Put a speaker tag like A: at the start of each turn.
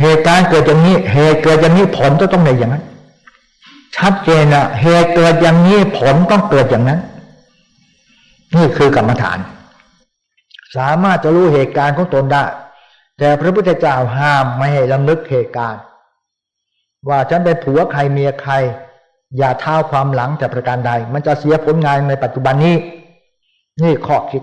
A: เหตุการณ์เกิดอย่างนี้ เหตุเกิดอย่างนี้ผลก็ต้องในอย่างนั้น ชัดเจนอะเหตุเกิดอย่างนี้ผลต้องเกิดอย่างนั้น นี่คือกรรมฐาน สามารถจะรู้เหตุการณ์ของตนได้ แต่พระพุทธเจ้าห้ามไม่ให้ลำลึกเหตุการณ์ ว่าฉันเป็นผัวใครเมียใคร อย่าเท้าความหลังแต่ประการใด มันจะเสียผลงานในปัจจุบันนี้ นี่ข้อคิด